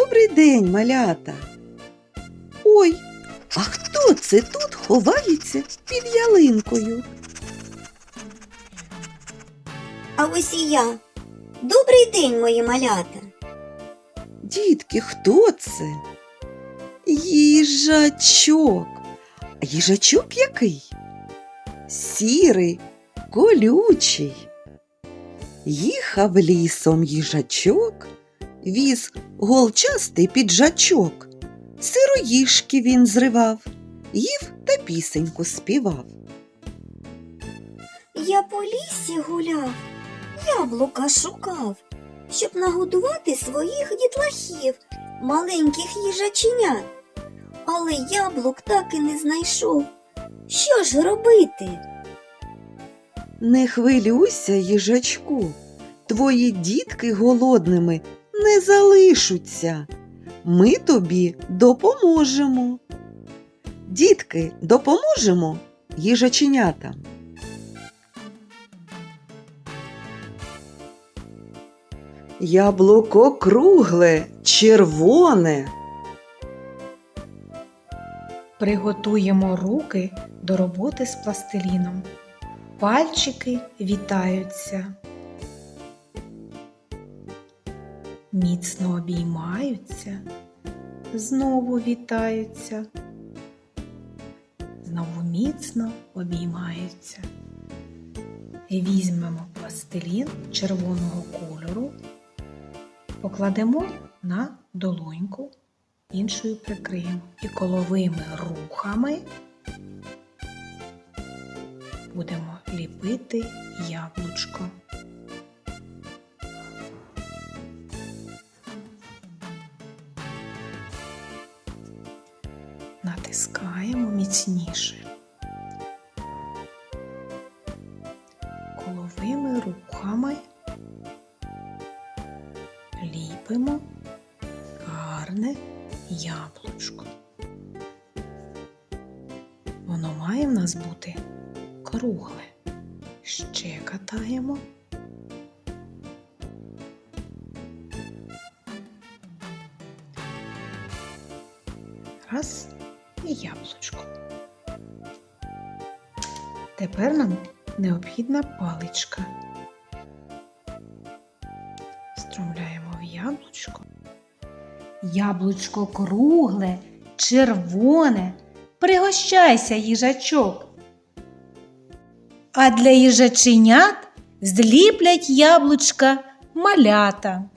Добрий день, малята. Ой, а хто це тут ховається під ялинкою? А ось і я. Добрий день, мої малята. Дітки, хто це? Їжачок. А їжачок який? Сірий, колючий. Їхав лісом їжачок, віз голчастий піджачок. Сироїшки він зривав, їв та пісеньку співав. Я по лісі гуляв, яблука шукав, щоб нагодувати своїх дітлахів, маленьких їжаченят. Але яблук так і не знайшов. Що ж робити? Не хвилюйся, їжачку, твої дітки голодними не залишаться. Ми тобі допоможемо. Дітки, допоможемо їжаченятам. Яблуко кругле, червоне. Приготуємо руки до роботи з пластиліном. Пальчики вітаються. Міцно обіймаються, знову вітаються, знову міцно обіймаються. Візьмемо пластилін червоного кольору, покладемо на долоньку іншою прикриємо. І коловими рухами будемо ліпити яблучко. Натискаємо міцніше. Коловими рухами ліпимо гарне яблучко. Воно має в нас бути кругле. Ще катаємо. Раз і яблучко. Тепер нам необхідна паличка. Стромляємо в яблучко. Яблучко кругле, червоне. Пригощайся, їжачок. А для їжаченят зліплять яблучка малята.